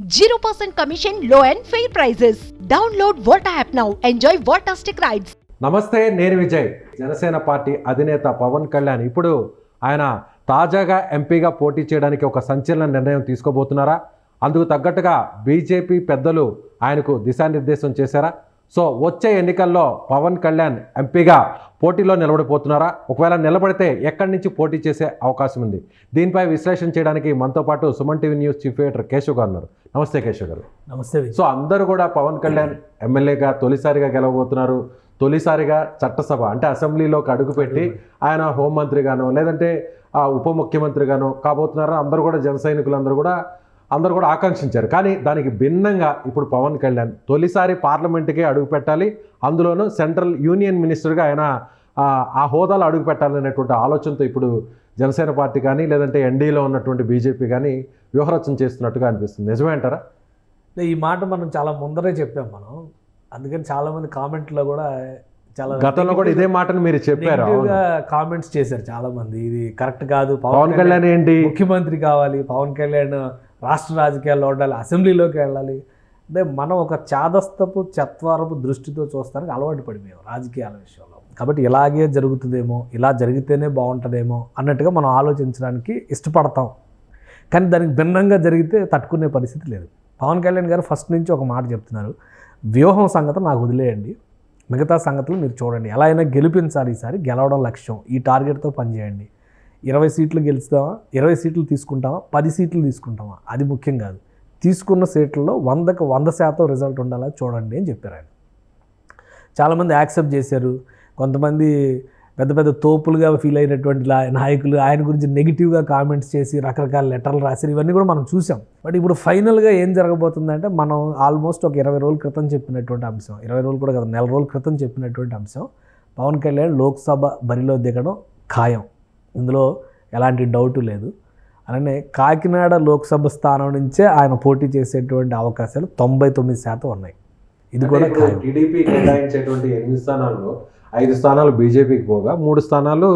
0% commission, low and fair prices. Download Volta app now enjoy Voltastic rides నమస్తే నేను Vijay. Janasena party అధినేత పవన్ కళ్యాణ్ ఇప్పుడు ఆయన తాజాగా ఎంపీగా పోటీ చేయడానికి ఒక సంచలన నిర్ణయం తీసుకోబోతున్నారా? అందుకు తగ్గట్టుగా బీజేపీ పెద్దలు ఆయనకు దిశానిర్దేశం చేశారా? సో వచ్చే ఎన్నికల్లో పవన్ కళ్యాణ్ ఎంపీగా పోటీలో నిలబడిపోతున్నారా? ఒకవేళ నిలబడితే ఎక్కడి నుంచి పోటీ చేసే అవకాశం ఉంది? దీనిపై విశ్లేషణ చేయడానికి మనతో పాటు Suman TV news chief editor Keshav గారు ఉన్నారు. నమస్తే కేశవ్ గారు. నమస్తే. సో అందరూ కూడా పవన్ కళ్యాణ్ ఎమ్మెల్యేగా తొలిసారిగా గెలవబోతున్నారు. తొలిసారిగా చట్టసభ అంటే అసెంబ్లీలోకి అడుగుపెట్టి ఆయన హోంమంత్రిగానో లేదంటే ఆ ఉప ముఖ్యమంత్రిగానో కాబోతున్నారో? అందరూ కూడా జన సైనికులందరూ కూడా అందరూ కూడా ఆకాంక్షించారు. కానీ దానికి భిన్నంగా ఇప్పుడు పవన్ కళ్యాణ్ తొలిసారి పార్లమెంట్కే అడుగు పెట్టాలి. అందులోనూ సెంట్రల్ యూనియన్ మినిస్టర్గా ఆయన ఆ, ఆ హోదాలో అడుగు పెట్టాలనేటువంటి ఆలోచనతో ఇప్పుడు జనసేన పార్టీ కానీ లేదంటే ఎన్డీలో ఉన్నటువంటి బీజేపీ కానీ వ్యూహరచన చేస్తున్నట్టుగా అనిపిస్తుంది. నిజమే అంటారా? అంటే ఈ మాట మనం చాలా ముందరే చెప్పాం మనం. అందుకని చాలా మంది కామెంట్లో కూడా చాలా గతంలో కూడా ఇదే మాటను మీరు చెప్పారు. కామెంట్స్ చేశారు చాలా మంది ఇది కరెక్ట్ కాదు. పవన్ కళ్యాణ్ ఏంటి? ముఖ్యమంత్రి కావాలి. పవన్ కళ్యాణ్ రాష్ట్ర రాజకీయాల్లో ఉండాలి అసెంబ్లీలోకి వెళ్ళాలి. అంటే మనం ఒక చాదస్తపు చత్వారపు దృష్టితో చూస్తానికి అలవాటు పడిపోయాం రాజకీయాల విషయంలో. కాబట్టి ఇలాగే జరుగుతుందేమో ఇలా జరిగితేనే బాగుంటుందేమో అన్నట్టుగా మనం ఆలోచించడానికి ఇష్టపడతాం. కానీ దానికి భిన్నంగా జరిగితే తట్టుకునే పరిస్థితి లేదు. పవన్ కళ్యాణ్ గారు ఫస్ట్ నుంచి ఒక మాట చెప్తున్నారు. వ్యూహం సంగతి నాకు వదిలేయండి. మిగతా సంగతులు మీరు చూడండి. ఎలా అయినా గెలిపించాలి ఈసారి గెలవడం లక్ష్యం. ఈ టార్గెట్తో పనిచేయండి. ఇరవై సీట్లు గెలుస్తామా? ఇరవై సీట్లు తీసుకుంటామా? పది సీట్లు తీసుకుంటామా? అది ముఖ్యం కాదు. తీసుకున్న సీట్లలో వందకు వంద శాతం రిజల్ట్ ఉండాలా చూడండి అని చెప్పారు ఆయన. చాలామంది యాక్సెప్ట్ చేశారు. కొంతమంది పెద్ద పెద్ద తోపులుగా ఫీల్ అయినటువంటి లా- నాయకులు ఆయన గురించి నెగిటివ్గా కామెంట్స్ చేసి రకరకాల లెటర్లు రాశారు. ఇవన్నీ కూడా మనం చూసాం బట్ ఇప్పుడు ఫైనల్గా ఏం జరగబోతుందంటే మనం ఆల్మోస్ట్ ఒక ఇరవై రోజుల క్రితం చెప్పినటువంటి అంశం. ఇరవై రోజులు కూడా కదా నెల రోజుల క్రితం చెప్పినటువంటి అంశం. పవన్ కళ్యాణ్ లోక్సభ బరిలో దిగడం ఖాయం. ఇందులో ఎలాంటి డౌట్ లేదు. అలానే కాకినాడ లోక్సభ స్థానం నుంచే ఆయన పోటీ చేసేటువంటి అవకాశాలు తొంభై తొమ్మిది శాతం ఉన్నాయి. ఇది కూడా టీడీపీ కేటాయించేటువంటి ఎనిమిది స్థానాల్లో ఐదు స్థానాలు బీజేపీకి పోగా మూడు స్థానాలు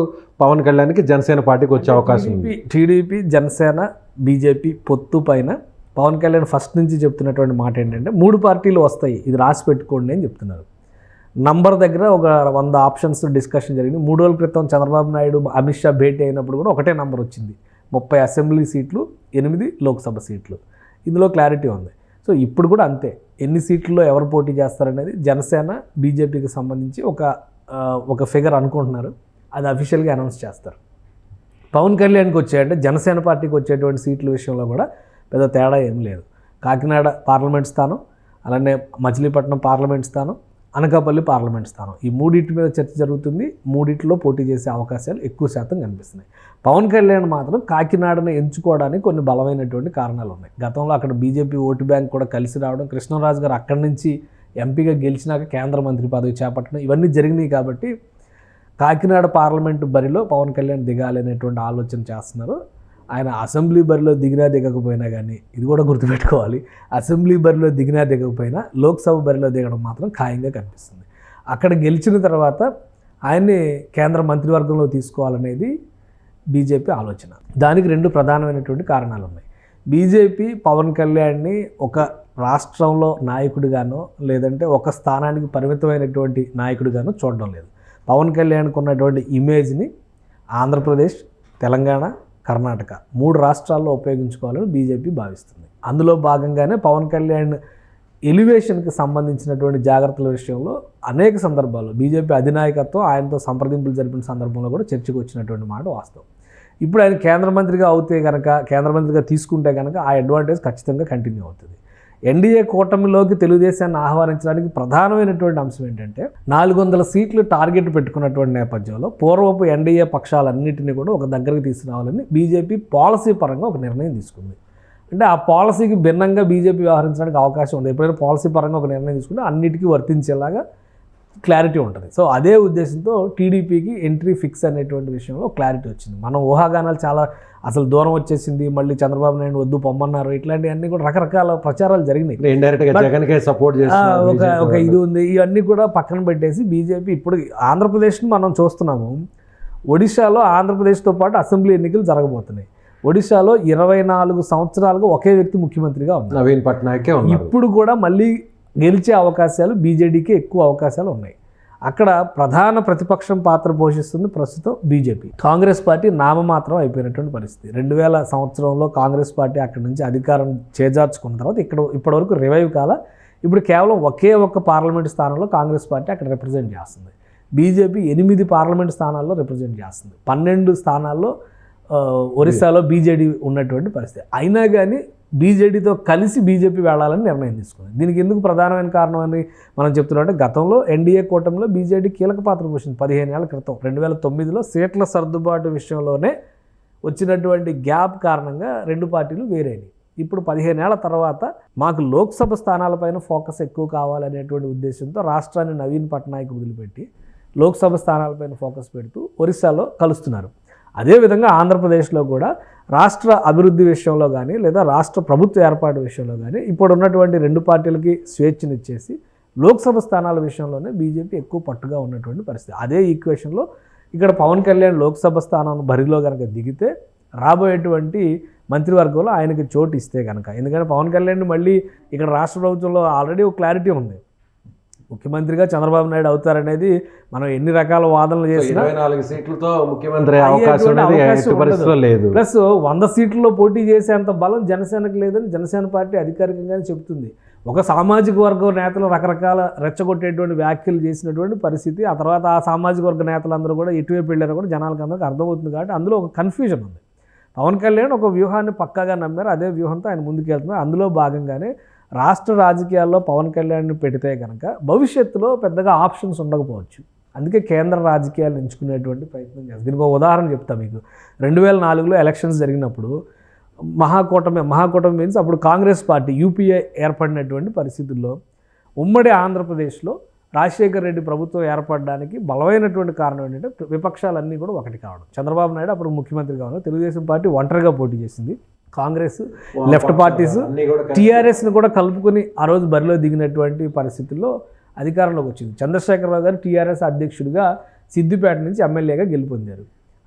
పవన్ కళ్యాణ్కి జనసేన పార్టీకి వచ్చే అవకాశం ఉంది. టీడీపీ జనసేన బీజేపీ పొత్తు పైన పవన్ కళ్యాణ్ ఫస్ట్ నుంచి చెప్తున్నటువంటి మాట ఏంటంటే మూడు పార్టీలు వస్తాయి ఇది రాసి పెట్టుకోండి అని చెప్తున్నారు. నంబర్ దగ్గర ఒక వంద ఆప్షన్స్ డిస్కషన్ జరిగింది. మూడు రోజుల క్రితం చంద్రబాబు నాయుడు అమిత్ షా భేటీ అయినప్పుడు కూడా ఒకటే నంబర్ వచ్చింది. ముప్పై అసెంబ్లీ సీట్లు ఎనిమిది లోక్సభ సీట్లు. ఇందులో క్లారిటీ ఉంది. సో ఇప్పుడు కూడా అంతే. ఎన్ని సీట్లలో ఎవరు పోటీ చేస్తారనేది జనసేన బీజేపీకి సంబంధించి ఒక ఒక ఫిగర్ అనుకుంటున్నారు. అది అఫీషియల్గా అనౌన్స్ చేస్తారు. పవన్ కళ్యాణ్కి వచ్చాయంటే జనసేన పార్టీకి వచ్చేటువంటి సీట్ల విషయంలో కూడా పెద్ద తేడా ఏం లేదు. కాకినాడ పార్లమెంట్ స్థానం అలానే మచిలీపట్నం పార్లమెంట్ స్థానం అనకాపల్లి పార్లమెంట్ స్థానం. ఈ మూడింటి మీద చర్చ జరుగుతుంది. మూడింటిలో పోటీ చేసే అవకాశాలు ఎక్కువ శాతం కనిపిస్తున్నాయి. పవన్ కళ్యాణ్ మాత్రం కాకినాడను ఎంచుకోవడానికి కొన్ని బలమైనటువంటి కారణాలు ఉన్నాయి. గతంలో అక్కడ బీజేపీ ఓటు బ్యాంక్ కూడా కలిసి రావడం కృష్ణరాజు గారు అక్కడి నుంచి ఎంపీగా గెలిచినాక కేంద్ర మంత్రి పదవి చేపట్టడం ఇవన్నీ జరిగినాయి కాబట్టి కాకినాడ పార్లమెంటు బరిలో పవన్ కళ్యాణ్ దిగాలి అనేటువంటి ఆలోచన చేస్తున్నారు. ఆయన అసెంబ్లీ బరిలో దిగినా దిగకపోయినా కానీ ఇది కూడా గుర్తుపెట్టుకోవాలి. అసెంబ్లీ బరిలో దిగినా దిగకపోయినా లోక్సభ బరిలో దిగడం మాత్రం ఖాయంగా కనిపిస్తుంది. అక్కడ గెలిచిన తర్వాత ఆయన్ని కేంద్ర మంత్రివర్గంలో తీసుకోవాలనేది బీజేపీ ఆలోచన. దానికి రెండు ప్రధానమైనటువంటి కారణాలు ఉన్నాయి బీజేపీ పవన్ కళ్యాణ్ని ఒక రాష్ట్రంలో నాయకుడిగానో లేదంటే ఒక స్థానానికి పరిమితమైనటువంటి నాయకుడిగానో చూడడం లేదు. పవన్ కళ్యాణ్కు ఉన్నటువంటి ఇమేజ్ని ఆంధ్రప్రదేశ్ తెలంగాణ కర్ణాటక. మూడు రాష్ట్రాల్లో ఉపయోగించుకోవాలని బీజేపీ భావిస్తుంది. అందులో భాగంగానే పవన్ కళ్యాణ్ ఎలివేషన్కి సంబంధించినటువంటి జాగ్రత్తల విషయంలో అనేక సందర్భాల్లో బీజేపీ అధినాయకత్వం ఆయనతో సంప్రదింపులు జరిపిన సందర్భంలో కూడా చర్చకు వచ్చినటువంటి మాట వాస్తవం. ఇప్పుడు ఆయన కేంద్ర మంత్రిగా అవుతే కనుక కేంద్ర మంత్రిగా తీసుకుంటే కనుక ఆ అడ్వాంటేజ్ ఖచ్చితంగా కంటిన్యూ అవుతుంది. ఎన్డీఏ కూటమిలోకి తెలుగుదేశాన్ని ఆహ్వానించడానికి ప్రధానమైనటువంటి అంశం ఏంటంటే నాలుగు వందల సీట్లు టార్గెట్ పెట్టుకున్నటువంటి నేపథ్యంలో పూర్వపు ఎన్డీఏ పక్షాలన్నింటినీ కూడా ఒక దగ్గరికి తీసుకురావాలని బీజేపీ పాలసీ పరంగా ఒక నిర్ణయం తీసుకుంది. అంటే ఆ పాలసీకి భిన్నంగా బీజేపీ వ్యవహరించడానికి అవకాశం ఉంది. ఎప్పుడైనా పాలసీ పరంగా ఒక నిర్ణయం తీసుకుంటే అన్నిటికీ వర్తించేలాగా క్లారిటీ ఉంటుంది. సో అదే ఉద్దేశంతో టీడీపీకి ఎంట్రీ ఫిక్స్ అనేటువంటి విషయంలో క్లారిటీ వచ్చింది. మనం ఊహాగానాలు చాలా అసలు దూరం వచ్చేసింది మళ్ళీ చంద్రబాబు నాయుడు వద్దు పొమ్మన్నారు. ఇట్లాంటివన్నీ కూడా రకరకాల ప్రచారాలు జరిగినాయి. సపోర్ట్ ఒక ఒక ఇది ఉంది. ఇవన్నీ కూడా పక్కన పెట్టేసి బీజేపీ ఇప్పుడు ఆంధ్రప్రదేశ్ని మనం చూస్తున్నాము. ఒడిశాలో ఆంధ్రప్రదేశ్తో పాటు అసెంబ్లీ ఎన్నికలు జరగబోతున్నాయి. ఒడిశాలో ఇరవై నాలుగు సంవత్సరాలుగా ఒకే వ్యక్తి ముఖ్యమంత్రిగా ఉన్నారు. నవీన్ పట్నాయకే ఇప్పుడు కూడా మళ్ళీ గెలిచే అవకాశాలు బీజేడీకి ఎక్కువ అవకాశాలు ఉన్నాయి. అక్కడ ప్రధాన ప్రతిపక్షం పాత్ర పోషిస్తుంది ప్రస్తుతం బీజేపీ. కాంగ్రెస్ పార్టీ నామమాత్రం అయిపోయినటువంటి పరిస్థితి. రెండు వేల సంవత్సరంలో కాంగ్రెస్ పార్టీ అక్కడి నుంచి అధికారం చేజార్చుకున్న తర్వాత ఇక్కడ ఇప్పటివరకు రివైవ్ కాల. ఇప్పుడు కేవలం ఒకే ఒక్క పార్లమెంట్ స్థానంలో కాంగ్రెస్ పార్టీ అక్కడ రిప్రజెంట్ చేస్తుంది. బీజేపీ ఎనిమిది పార్లమెంట్ స్థానాల్లో రిప్రజెంట్ చేస్తుంది. పన్నెండు స్థానాల్లో ఒరిస్సాలో బీజేడీ ఉన్నటువంటి పరిస్థితి. అయినా కానీ బీజేడీతో కలిసి బీజేపీ వెళ్ళాలని నిర్ణయం తీసుకుంది దీనికి ఎందుకు ప్రధానమైన కారణం అని మనం చెప్తున్నామంటే గతంలో ఎన్డీఏ కూటమిలో బీజేడీ కీలక పాత్ర పోషింది పదిహేను ఏళ్ళ క్రితం రెండు వేల తొమ్మిదిలో సీట్ల సర్దుబాటు విషయంలోనే వచ్చినటువంటి గ్యాప్ కారణంగా రెండు పార్టీలు వేరేవి ఇప్పుడు పదిహేను ఏళ్ళ తర్వాత మాకు లోక్సభ స్థానాలపైన ఫోకస్ ఎక్కువ కావాలనేటువంటి ఉద్దేశంతో రాష్ట్రాన్ని నవీన్ పట్నాయక్ వదిలిపెట్టి లోక్సభ స్థానాలపైన ఫోకస్ పెడుతూ ఒరిస్సాలో కలుస్తున్నారు. అదేవిధంగా ఆంధ్రప్రదేశ్లో కూడా రాష్ట్ర అభివృద్ధి విషయంలో కానీ లేదా రాష్ట్ర ప్రభుత్వ ఏర్పాటు విషయంలో కానీ ఇప్పుడు ఉన్నటువంటి రెండు పార్టీలకి స్వేచ్ఛనిచ్చేసి లోక్సభ స్థానాల విషయంలోనే బీజేపీ ఎక్కువ పట్టుగా ఉన్నటువంటి పరిస్థితి. అదే ఈక్వేషన్లో ఇక్కడ పవన్ కళ్యాణ్ లోక్సభ స్థానం బరిలో కనుక దిగితే రాబోయేటువంటి మంత్రివర్గంలో ఆయనకి చోటు ఇస్తే కనుక ఎందుకంటే పవన్ కళ్యాణ్ మళ్ళీ ఇక్కడ రాష్ట్ర ప్రభుత్వంలో ఆల్రెడీ ఒక క్లారిటీ ఉంది. ముఖ్యమంత్రిగా చంద్రబాబు నాయుడు అవుతారనేది మనం ఎన్ని రకాల వాదనలు చేసినా నాలుగు సీట్లతో ముఖ్యమంత్రి అవకాశం లేదు. ప్లస్ వంద సీట్లలో పోటీ చేసేంత బలం జనసేనకు లేదని జనసేన పార్టీ అధికారికంగానే చెబుతుంది. ఒక సామాజిక వర్గం నేతలు రకరకాల రెచ్చగొట్టేటువంటి వ్యాఖ్యలు చేసినటువంటి పరిస్థితి. ఆ తర్వాత ఆ సామాజిక వర్గ నేతలందరూ కూడా ఎటువైపు వెళ్ళారో కూడా జనాలకు అందరికీ అర్థమవుతుంది కాబట్టి అందులో ఒక కన్ఫ్యూజన్ ఉంది. పవన్ కళ్యాణ్ ఒక వ్యూహాన్ని పక్కాగా నమ్మారు. అదే వ్యూహంతో ఆయన ముందుకు వెళ్తున్నారు అందులో భాగంగానే రాష్ట్ర రాజకీయాల్లో పవన్ కళ్యాణ్ని పెడితే కనుక భవిష్యత్తులో పెద్దగా ఆప్షన్స్ ఉండకపోవచ్చు. అందుకే కేంద్ర రాజకీయాలు ఎంచుకునేటువంటి ప్రయత్నం చేస్తారు. దీనికి ఒక ఉదాహరణ చెప్తా మీకు. రెండు వేల నాలుగులో ఎలక్షన్స్ జరిగినప్పుడు మహాకూటమి మహాకూటమి మీన్స్ అప్పుడు కాంగ్రెస్ పార్టీ యూపీఏ ఏర్పడినటువంటి పరిస్థితుల్లో ఉమ్మడి ఆంధ్రప్రదేశ్లో రాజశేఖర్ రెడ్డి ప్రభుత్వం ఏర్పడడానికి బలమైనటువంటి కారణం ఏంటంటే విపక్షాలన్నీ కూడా ఒకటి కావడం. చంద్రబాబు నాయుడు అప్పుడు ముఖ్యమంత్రిగా ఉన్నారు. తెలుగుదేశం పార్టీ ఒంటరిగా పోటీ చేసింది. కాంగ్రెస్ లెఫ్ట్ పార్టీస్ టీఆర్ఎస్ని కూడా కలుపుకొని ఆ రోజు బరిలో దిగినటువంటి పరిస్థితుల్లో అధికారంలోకి వచ్చింది. చంద్రశేఖరరావు గారు టీఆర్ఎస్ అధ్యక్షుడిగా సిద్దిపేట నుంచి ఎమ్మెల్యేగా గెలుపొందారు.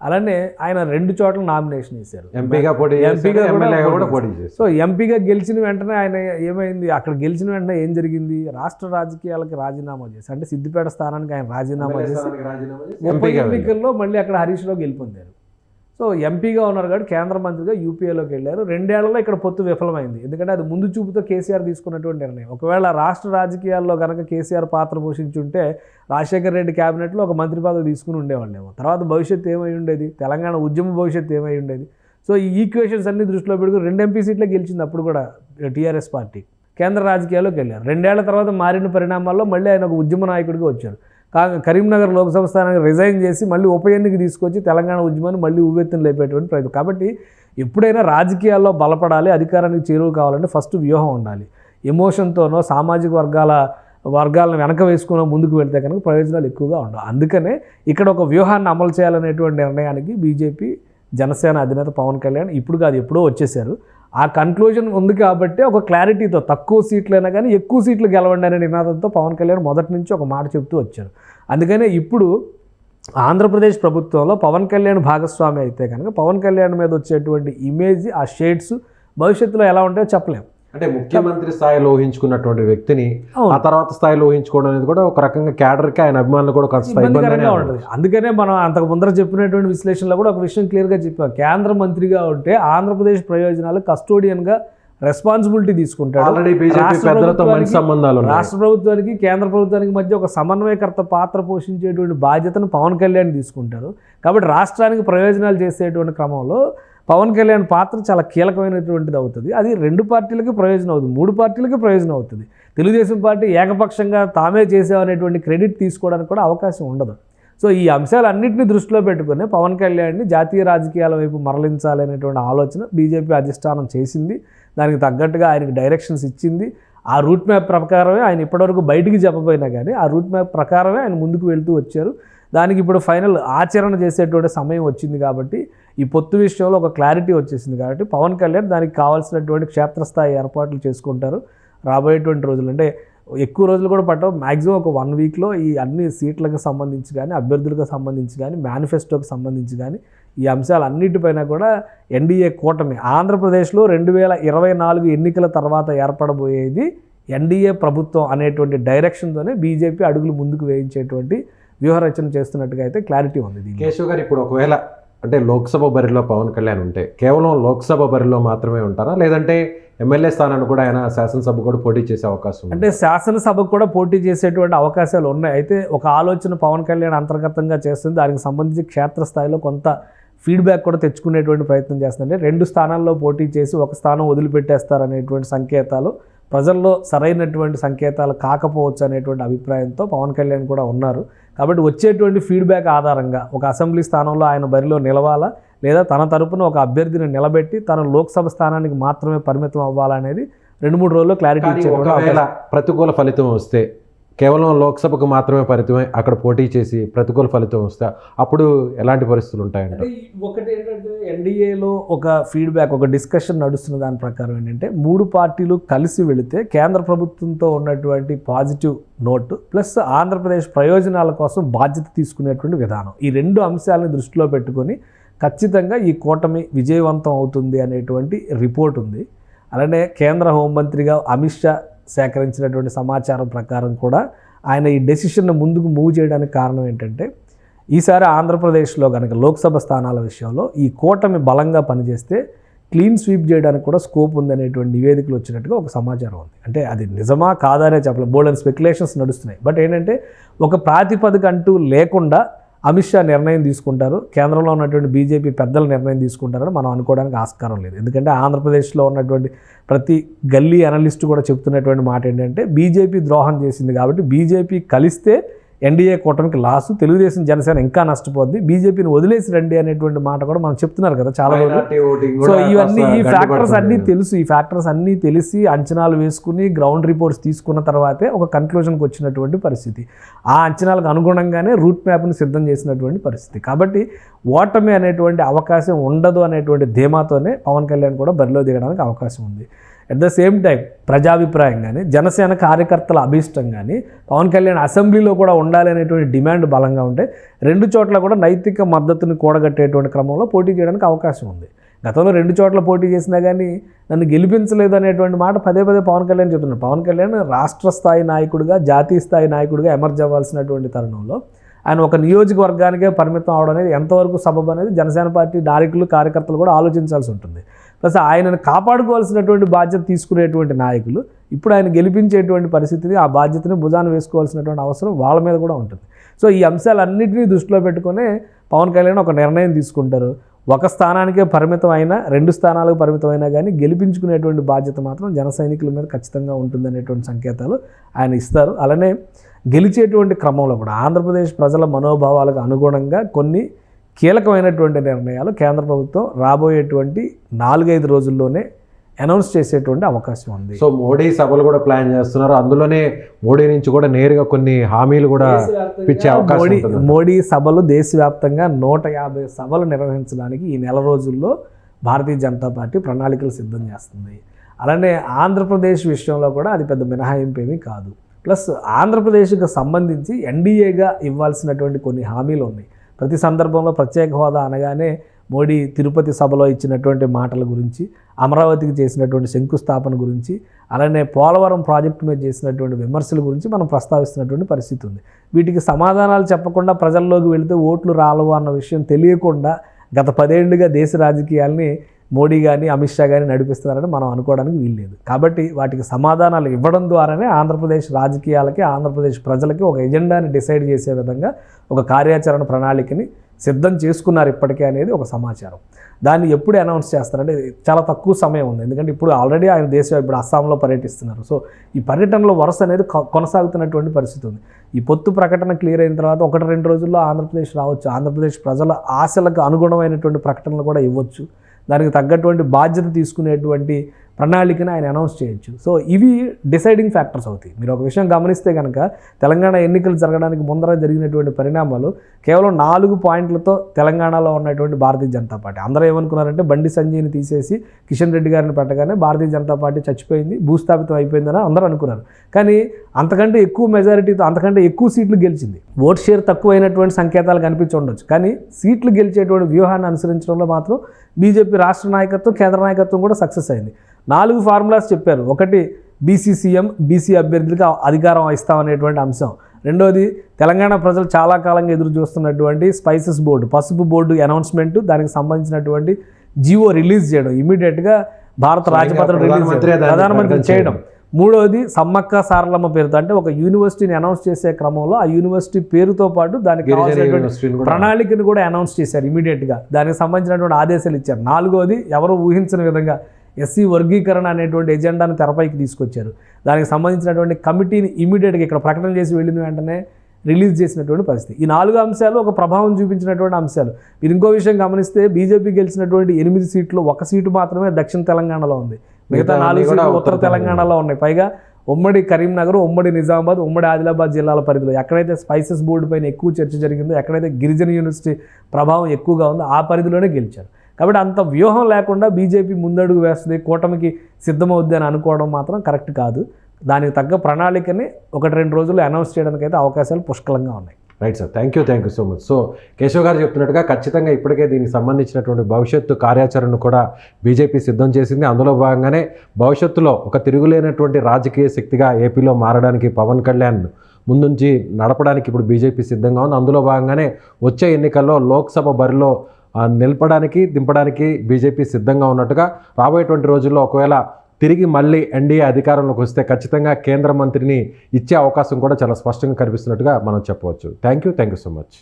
అలానే ఆయన రెండు చోట్ల నామినేషన్ వేశారు. ఎంపీగా పోటీ ఎంపీగా చేశారు, కూడా పోటీ చేశారు. సో ఎంపీగా గెలిచిన వెంటనే ఆయన ఏమైంది? అక్కడ గెలిచిన వెంటనే ఏం జరిగింది? రాష్ట్ర రాజకీయాలకు రాజీనామా చేసి అంటే సిద్దిపేట స్థానానికి ఆయన రాజీనామా చేసి ఉప. ఎన్నికల్లో మళ్ళీ అక్కడ హరీష్ రావు గెలుపొందారు. సో ఎంపీగా ఉన్నారు కాబట్టి కేంద్ర మంత్రిగా యూపీఏలోకి వెళ్ళారు. రెండేళ్ళలో ఇక్కడ పొత్తు విఫలమైంది. ఎందుకంటే అది ముందు చూపుతో కేసీఆర్ తీసుకున్నటువంటి నిర్ణయం. ఒకవేళ రాష్ట్ర రాజకీయాల్లో కనుక కేసీఆర్ పాత్ర పోషించుంటే రాజశేఖర్ రెడ్డి క్యాబినెట్లో ఒక మంత్రి పదవి తీసుకుని ఉండేవాళ్ళేమో. తర్వాత భవిష్యత్తు ఏమై ఉండేది? తెలంగాణ ఉద్యమ భవిష్యత్తు ఏమై ఉండేది? సో ఈ ఈక్వేషన్స్ అన్ని దృష్టిలో పెట్టుకుని రెండు ఎంపీ సీట్లే గెలిచింది అప్పుడు కూడా టీఆర్ఎస్ పార్టీ. కేంద్ర రాజకీయాల్లోకి వెళ్ళారు. రెండేళ్ళ తర్వాత మారిన పరిణామాల్లో మళ్ళీ ఆయన ఒక ఉద్యమ నాయకుడిగా వచ్చారు. కరీంనగర్ లోక్సభ స్థానానికి రిజైన్ చేసి మళ్ళీ ఉప ఎన్నిక తీసుకొచ్చి తెలంగాణ ఉద్యమాన్ని మళ్ళీ ఉవ్వెత్తున లేపేటువంటి ప్రయత్నం. కాబట్టి ఎప్పుడైనా రాజకీయాల్లో బలపడాలి అధికారానికి చేరువు కావాలంటే ఫస్ట్ వ్యూహం ఉండాలి. ఎమోషన్తోనో సామాజిక వర్గాల వర్గాలను వెనక వేసుకుని ముందుకు వెళ్తే కనుక ప్రయోజనాలు ఎక్కువగా ఉండవు. అందుకనే ఇక్కడ ఒక వ్యూహాన్ని అమలు చేయాలనేటువంటి నిర్ణయానికి బీజేపీ జనసేన అధినేత పవన్ కళ్యాణ్ ఇప్పుడు కాదు ఎప్పుడో వచ్చేసారు. ఆ కన్క్లూజన్ ఉంది కాబట్టి ఒక క్లారిటీతో తక్కువ సీట్లైనా కానీ ఎక్కువ సీట్లు గెలవండి అనే నినాదంతో పవన్ కళ్యాణ్ మొదటి నుంచి ఒక మాట చెప్తూ వచ్చారు. అందుకనే ఇప్పుడు ఆంధ్రప్రదేశ్ ప్రభుత్వంలో పవన్ కళ్యాణ్ భాగస్వామి అయితే కనుక పవన్ కళ్యాణ్ మీద వచ్చేటువంటి ఇమేజ్ ఆ షేడ్స్ భవిష్యత్తులో ఎలా ఉంటాయో చెప్పలేం. అంటే ముఖ్యమంత్రి స్థాయిలో ఊహించుకున్నటువంటి వ్యక్తిని. ఆ తర్వాత స్థాయిలో ఊహించుకోవడం అనేది కూడా ఒక రకంగా క్యాడర్కి ఆయన అభిమానులు కూడా ఇబ్బందికరంగా ఉంటుంది. అందుకనే మనం అంతకు ముందర చెప్పినటువంటి విశ్లేషణలో కూడా ఒక విషయం క్లియర్గా చెప్పాం. కేంద్ర మంత్రిగా ఉంటే ఆంధ్రప్రదేశ్ ప్రయోజనాలు కస్టోడియన్గా రెస్పాన్సిబిలిటీ తీసుకుంటాడు. ఆల్రెడీ బీజేపీ రాష్ట్ర పెద్దలతో మంచి ప్రభుత్వానికి- సంబంధాలు రాష్ట్ర ప్రభుత్వానికి కేంద్ర ప్రభుత్వానికి మధ్య ఒక సమన్వయకర్త పాత్ర పోషించేటువంటి బాధ్యతను పవన్ కళ్యాణ్ తీసుకుంటారు. కాబట్టి రాష్ట్రానికి ప్రయోజనాలు చేసేటువంటి క్రమంలో పవన్ కళ్యాణ్ పాత్ర చాలా కీలకమైనటువంటిది అవుతుంది. అది రెండు పార్టీలకి ప్రయోజనం అవుతుంది. మూడు పార్టీలకి ప్రయోజనం అవుతుంది. తెలుగుదేశం పార్టీ ఏకపక్షంగా తామే చేసామనేటువంటి క్రెడిట్ తీసుకోవడానికి కూడా అవకాశం ఉండదు. సో ఈ అంశాలన్నింటినీ దృష్టిలో పెట్టుకుని పవన్ కళ్యాణ్ని జాతీయ రాజకీయాల వైపు మరలించాలనేటువంటి ఆలోచన బీజేపీ అధిష్టానం చేసింది. దానికి తగ్గట్టుగా ఆయనకి డైరెక్షన్స్ ఇచ్చింది. ఆ రూట్ మ్యాప్ ప్రకారమే ఆయన ఇప్పటివరకు బయటికి చెప్పబోయినా కానీ ఆ రూట్ మ్యాప్ ప్రకారమే ఆయన ముందుకు వెళ్తూ వచ్చారు. దానికి ఇప్పుడు ఫైనల్ ఆచరణ చేసేటువంటి సమయం వచ్చింది కాబట్టి ఈ పొత్తు విషయంలో ఒక క్లారిటీ వచ్చేసింది కాబట్టి పవన్ కళ్యాణ్ దానికి కావాల్సినటువంటి క్షేత్రస్థాయి ఏర్పాట్లు చేసుకుంటారు రాబోయేటువంటి రోజులు. అంటే ఎక్కువ రోజులు కూడా పట్టవు మ్యాక్సిమం ఒక వన్ వీక్లో ఈ అన్ని సీట్లకు సంబంధించి కానీ అభ్యర్థులకు సంబంధించి కానీ మేనిఫెస్టోకి సంబంధించి కానీ ఈ అంశాలన్నిటిపైన కూడా ఎన్డీఏ కూటమి ఆంధ్రప్రదేశ్లో రెండు వేల ఇరవై నాలుగు ఎన్నికల తర్వాత ఏర్పడబోయేది ఎన్డీఏ ప్రభుత్వం అనేటువంటి డైరెక్షన్తోనే బీజేపీ అడుగులు ముందుకు వేయించేటువంటి వ్యూహరచన చేస్తున్నట్టుగా అయితే క్లారిటీ ఉంది కేశవ్ గారు ఇప్పుడు ఒకవేళ అంటే లోక్సభ బరిలో పవన్ కళ్యాణ్ ఉంటే కేవలం లోక్సభ బరిలో మాత్రమే ఉంటారా? లేదంటే ఎమ్మెల్యే స్థానాన్ని కూడా ఆయన శాసనసభ కూడా పోటీ చేసే అవకాశం అంటే శాసనసభకు కూడా పోటీ చేసేటువంటి అవకాశాలు ఉన్నాయి. అయితే ఒక ఆలోచన పవన్ కళ్యాణ్ అంతర్గతంగా చేస్తుంది. దానికి సంబంధించి క్షేత్రస్థాయిలో కొంత ఫీడ్బ్యాక్ కూడా తెచ్చుకునేటువంటి ప్రయత్నం చేస్తుంది రెండు స్థానాల్లో పోటీ చేసి ఒక స్థానం వదిలిపెట్టేస్తారనేటువంటి సంకేతాలు ప్రజల్లో సరైనటువంటి సంకేతాలు కాకపోవచ్చు అనేటువంటి అభిప్రాయంతో పవన్ కళ్యాణ్ కూడా ఉన్నారు. కాబట్టి వచ్చేటువంటి ఫీడ్బ్యాక్ ఆధారంగా ఒక అసెంబ్లీ స్థానంలో ఆయన బరిలో నిలవాలా? లేదా తన తరపున ఒక అభ్యర్థిని నిలబెట్టి తన లోక్సభ స్థానానికి మాత్రమే పరిమితం అవ్వాలనేది రెండు మూడు రోజుల్లో క్లారిటీ ఇచ్చేటువంటి ప్రతికూల ఫలితం వస్తే కేవలం లోక్సభకు మాత్రమే పరిమితమై అక్కడ పోటీ చేసి ప్రతికూల ఫలితం వస్తే అప్పుడు ఎలాంటి పరిస్థితులు ఉంటాయంటే ఒకటి ఏంటంటే ఎన్డీఏలో ఒక ఫీడ్బ్యాక్ ఒక డిస్కషన్ నడుస్తున్న దాని ప్రకారం ఏంటంటే మూడు పార్టీలు కలిసి వెళితే కేంద్ర ప్రభుత్వంతో ఉన్నటువంటి పాజిటివ్ నోట్ ప్లస్ ఆంధ్రప్రదేశ్ ప్రయోజనాల కోసం బాధ్యత తీసుకునేటువంటి విధానం. ఈ రెండు అంశాలను దృష్టిలో పెట్టుకొని ఖచ్చితంగా ఈ కూటమి విజయవంతం అవుతుంది అనేటువంటి రిపోర్ట్ ఉంది. అలానే కేంద్ర హోంమంత్రిగా అమిత్ షా సేకరించినటువంటి సమాచారం ప్రకారం కూడా ఆయన ఈ డెసిషన్ను ముందుకు మూవ్ చేయడానికి కారణం ఏంటంటే ఈసారి ఆంధ్రప్రదేశ్లో కనుక లోక్సభ స్థానాల విషయంలో ఈ కూటమి బలంగా పనిచేస్తే క్లీన్ స్వీప్ చేయడానికి కూడా స్కోప్ ఉందనేటువంటి నివేదికలు వచ్చినట్టుగా ఒక సమాచారం ఉంది. అంటే అది నిజమా కాదనే చెప్పలేదు బోల్డ్ అండ్ స్పెక్యులేషన్స్ నడుస్తున్నాయి. బట్ ఏంటంటే ఒక ప్రాతిపదిక అంటూ లేకుండా అమిత్ షా నిర్ణయం తీసుకుంటారు. కేంద్రంలో ఉన్నటువంటి బీజేపీ పెద్దలు నిర్ణయం తీసుకుంటారని మనం అనుకోవడానికి ఆస్కారం లేదు. ఎందుకంటే ఆంధ్రప్రదేశ్లో ఉన్నటువంటి ప్రతి గల్లీ అనలిస్ట్ కూడా చెప్తున్నటువంటి మాట ఏంటంటే బీజేపీ ద్రోహం చేసింది కాబట్టి బీజేపీ కలిస్తే ఎన్డీఏ కూటమికి లాసు తెలుగుదేశం జనసేన ఇంకా నష్టపోద్ది బీజేపీని వదిలేసి రండి అనేటువంటి మాట కూడా మనం చెప్తున్నారు కదా చాలా సో ఇవన్నీ ఈ ఫ్యాక్టర్స్ అన్నీ. తెలుసు ఈ ఫ్యాక్టర్స్ అన్నీ తెలిసి అంచనాలు వేసుకుని గ్రౌండ్ రిపోర్ట్స్ తీసుకున్న తర్వాతే ఒక కన్క్లూజన్కి వచ్చినటువంటి పరిస్థితి. ఆ అంచనాలకు అనుగుణంగానే రూట్ మ్యాప్ని సిద్ధం చేసినటువంటి పరిస్థితి. కాబట్టి ఓటమి అనేటువంటి అవకాశం ఉండదు అనేటువంటి ధీమాతోనే పవన్ కళ్యాణ్ కూడా బరిలో దిగడానికి అవకాశం ఉంది. అట్ ద సేమ్ టైం ప్రజాభిప్రాయం కానీ జనసేన కార్యకర్తల అభీష్టం కానీ పవన్ కళ్యాణ్ అసెంబ్లీలో కూడా ఉండాలి అనేటువంటి డిమాండ్ బలంగా ఉంటే రెండు చోట్ల కూడా నైతిక మద్దతుని కూడగట్టేటువంటి క్రమంలో పోటీ చేయడానికి అవకాశం ఉంది. గతంలో రెండు చోట్ల పోటీ చేసినా కానీ నన్ను గెలిపించలేదు అనేటువంటి మాట పదే పదే పవన్ కళ్యాణ్ చెప్తున్నారు పవన్ కళ్యాణ్ రాష్ట్ర స్థాయి నాయకుడిగా జాతీయ స్థాయి నాయకుడిగా ఎమర్జ్ అవ్వాల్సినటువంటి తరుణంలో ఆయన ఒక నియోజకవర్గానికే పరిమితం అవడం అనేది ఎంతవరకు సబబు అనేది జనసేన పార్టీ నాయకులు కార్యకర్తలు కూడా ఆలోచించాల్సి ఉంటుంది. ప్లస్ ఆయనను కాపాడుకోవాల్సినటువంటి బాధ్యత తీసుకునేటువంటి నాయకులు ఇప్పుడు ఆయన గెలిపించేటువంటి పరిస్థితిని ఆ బాధ్యతని భుజాన వేసుకోవాల్సినటువంటి అవసరం వాళ్ళ మీద కూడా ఉంటుంది. సో ఈ అంశాలన్నింటినీ దృష్టిలో పెట్టుకునే పవన్ కళ్యాణ్ ఒక నిర్ణయం తీసుకుంటారు. ఒక స్థానానికే పరిమితం అయినా రెండు స్థానాలకు పరిమితం అయినా కానీ గెలిపించుకునేటువంటి బాధ్యత మాత్రం జన సైనికుల మీద ఖచ్చితంగా ఉంటుందనేటువంటి సంకేతాలు ఆయన ఇస్తారు. అలానే గెలిచేటువంటి క్రమంలో కూడా ఆంధ్రప్రదేశ్ ప్రజల మనోభావాలకు అనుగుణంగా కొన్ని కీలకమైనటువంటి నిర్ణయాలు కేంద్ర ప్రభుత్వం రాబోయేటువంటి నాలుగైదు రోజుల్లోనే అనౌన్స్ చేసేటువంటి అవకాశం ఉంది. సో మోడీ సభలు కూడా ప్లాన్ చేస్తున్నారు. అందులోనే మోడీ నుంచి కూడా నేరుగా కొన్ని హామీలు కూడా పిచ్చే అవకాశం మోడీ ఉంటుంది. మోడీ సభలు దేశవ్యాప్తంగా నూట యాభై సభలు నిర్వహించడానికి ఈ నెల రోజుల్లో భారతీయ జనతా పార్టీ ప్రణాళికలు సిద్ధం చేస్తుంది. అలానే ఆంధ్రప్రదేశ్ విషయంలో కూడా అది పెద్ద మినహాయింపు ఏమీ కాదు. ప్లస్ ఆంధ్రప్రదేశ్కి సంబంధించి ఎన్డీఏగా ఇవ్వాల్సినటువంటి కొన్ని హామీలు ఉన్నాయి. ప్రతి సందర్భంలో ప్రత్యేక హోదా అనగానే మోడీ తిరుపతి సభలో ఇచ్చినటువంటి మాటల గురించి అమరావతికి చేసినటువంటి శంకుస్థాపన గురించి అలానే పోలవరం ప్రాజెక్టు మీద చేసినటువంటి విమర్శల గురించి మనం ప్రస్తావిస్తున్నటువంటి పరిస్థితి ఉంది. వీటికి సమాధానాలు చెప్పకుండా ప్రజల్లోకి వెళితే ఓట్లు రాలవు అన్న విషయం తెలియకుండా గత పదేళ్ళుగా దేశ రాజకీయాల్ని మోడీ కానీ అమిత్ షా కానీ నడిపిస్తున్నారని మనం అనుకోవడానికి వీల్లేదు. కాబట్టి వాటికి సమాధానాలు ఇవ్వడం ద్వారానే ఆంధ్రప్రదేశ్ రాజకీయాలకి ఆంధ్రప్రదేశ్ ప్రజలకి ఒక ఎజెండాని డిసైడ్ చేసే విధంగా ఒక కార్యాచరణ ప్రణాళికని సిద్ధం చేసుకున్నారు ఇప్పటికే అనేది ఒక సమాచారం. దాన్ని ఎప్పుడు అనౌన్స్ చేస్తారంటే చాలా తక్కువ సమయం ఉంది. ఎందుకంటే ఇప్పుడు ఆల్రెడీ ఆయన దేశం ఇప్పుడు అస్సాంలో పర్యటిస్తున్నారు. సో ఈ పర్యటనలో వరుస అనేది కొనసాగుతున్నటువంటి పరిస్థితి ఉంది. ఈ పొత్తు ప్రకటన క్లియర్ అయిన తర్వాత ఒకటి రెండు రోజుల్లో ఆంధ్రప్రదేశ్ రావచ్చు. ఆంధ్రప్రదేశ్ ప్రజల ఆశలకు అనుగుణమైనటువంటి ప్రకటనలు కూడా ఇవ్వచ్చు. దానికి తగ్గటువంటి బాధ్యత తీసుకునేటువంటి ప్రణాళికని ఆయన అనౌన్స్ చేయొచ్చు. సో ఇవి డిసైడింగ్ ఫ్యాక్టర్స్ అవుతాయి. మీరు ఒక విషయం గమనిస్తే కనుక తెలంగాణ ఎన్నికలు జరగడానికి ముందర జరిగినటువంటి పరిణామాలు కేవలం నాలుగు పాయింట్లతో తెలంగాణలో ఉన్నటువంటి భారతీయ జనతా పార్టీ. అందరూ ఏమనుకున్నారంటే బండి సంజయ్ని తీసేసి కిషన్ రెడ్డి గారిని పెట్టగానే భారతీయ జనతా పార్టీ చచ్చిపోయింది భూస్థాపితం అయిపోయిందని అందరూ అనుకున్నారు. కానీ అంతకంటే ఎక్కువ మెజారిటీతో అంతకంటే ఎక్కువ సీట్లు గెలిచింది. ఓట్ షేర్ తక్కువైనటువంటి సంకేతాలు కనిపించి ఉండొచ్చు. కానీ సీట్లు గెలిచేటువంటి వ్యూహాన్ని అనుసరించడంలో మాత్రం బీజేపీ రాష్ట్ర నాయకత్వం కేంద్ర నాయకత్వం కూడా సక్సెస్ అయింది. నాలుగు ఫార్ములాస్ చెప్పారు. ఒకటి బీసీ సీఎం బీసీ అభ్యర్థులకు అధికారం ఇస్తామనేటువంటి అంశం. రెండోది తెలంగాణ ప్రజలు చాలా కాలంగా ఎదురు చూస్తున్నటువంటి స్పైసెస్ బోర్డు పసుపు బోర్డు అనౌన్స్మెంట్ దానికి సంబంధించినటువంటి జియో రిలీజ్ చేయడం. ఇమీడియట్గా భారత రాజపత్రం రిలీజ్ ప్రధానమంత్రి చేయడం. మూడవది సమ్మక్క సారలమ్మ పేరుతో అంటే ఒక యూనివర్సిటీని అనౌన్స్ చేసే క్రమంలో ఆ యూనివర్సిటీ పేరుతో పాటు దానికి ప్రణాళికను కూడా అనౌన్స్ చేశారు ఇమీడియట్గా దానికి సంబంధించినటువంటి ఆదేశాలు ఇచ్చారు. నాలుగోది ఎవరు ఊహించిన విధంగా ఎస్సీ వర్గీకరణ అనేటువంటి ఎజెండాను తెరపైకి తీసుకొచ్చారు. దానికి సంబంధించినటువంటి కమిటీని ఇమీడియట్గా ఇక్కడ ప్రకటన చేసి వెళ్ళిన వెంటనే రిలీజ్ చేసినటువంటి పరిస్థితి. ఈ నాలుగు అంశాలు ఒక ప్రభావం చూపించినటువంటి అంశాలు. మీరు ఇంకో విషయం గమనిస్తే బీజేపీ గెలిచినటువంటి ఎనిమిది సీట్లు ఒక సీటు మాత్రమే దక్షిణ తెలంగాణలో ఉంది. మిగతా నాలుగు సీట్లు ఉత్తర తెలంగాణలో ఉన్నాయి. పైగా ఉమ్మడి కరీంనగర్ ఉమ్మడి నిజామాబాద్ ఉమ్మడి ఆదిలాబాద్ జిల్లాల పరిధిలో ఎక్కడైతే స్పైసెస్ బోర్డు పైన ఎక్కువ చర్చ జరిగిందో ఎక్కడైతే గిరిజన యూనివర్సిటీ ప్రభావం ఎక్కువగా ఉందో ఆ పరిధిలోనే గెలిచారు. కాబట్టి అంత వ్యూహం లేకుండా బీజేపీ ముందడుగు వేస్తుంది కూటమికి సిద్ధమవుద్ది అని అనుకోవడం మాత్రం కరెక్ట్ కాదు. దానికి తగ్గ ప్రణాళికని ఒకటి రెండు రోజులు అనౌన్స్ చేయడానికి అయితే అవకాశాలు పుష్కలంగా ఉన్నాయి. Right sir thank you thank you so much so Keshav గారు చెప్తున్నట్టుగా ఖచ్చితంగా ఇప్పటికే దీనికి సంబంధించినటువంటి భవిష్యత్తు కార్యాచరణను కూడా బీజేపీ సిద్ధం చేసింది. అందులో భాగంగానే భవిష్యత్తులో ఒక తిరుగులేనటువంటి రాజకీయ శక్తిగా ఏపీలో మారడానికి పవన్ కళ్యాణ్ ముందుంచి నడపడానికి ఇప్పుడు బీజేపీ సిద్ధంగా ఉంది. అందులో భాగంగానే వచ్చే ఎన్నికల్లో లోక్సభ బరిలో నిలపడానికి దింపడానికి బీజేపీ సిద్ధంగా ఉన్నట్టుగా రాబోయేటువంటి రోజుల్లో ఒకవేళ తిరిగి మళ్ళీ ఎన్డీఏ అధికారంలోకి వస్తే ఖచ్చితంగా కేంద్ర మంత్రిని ఇచ్చే అవకాశం కూడా చాలా స్పష్టంగా కనిపిస్తున్నట్టుగా మనం చెప్పవచ్చు. Thank you thank you so much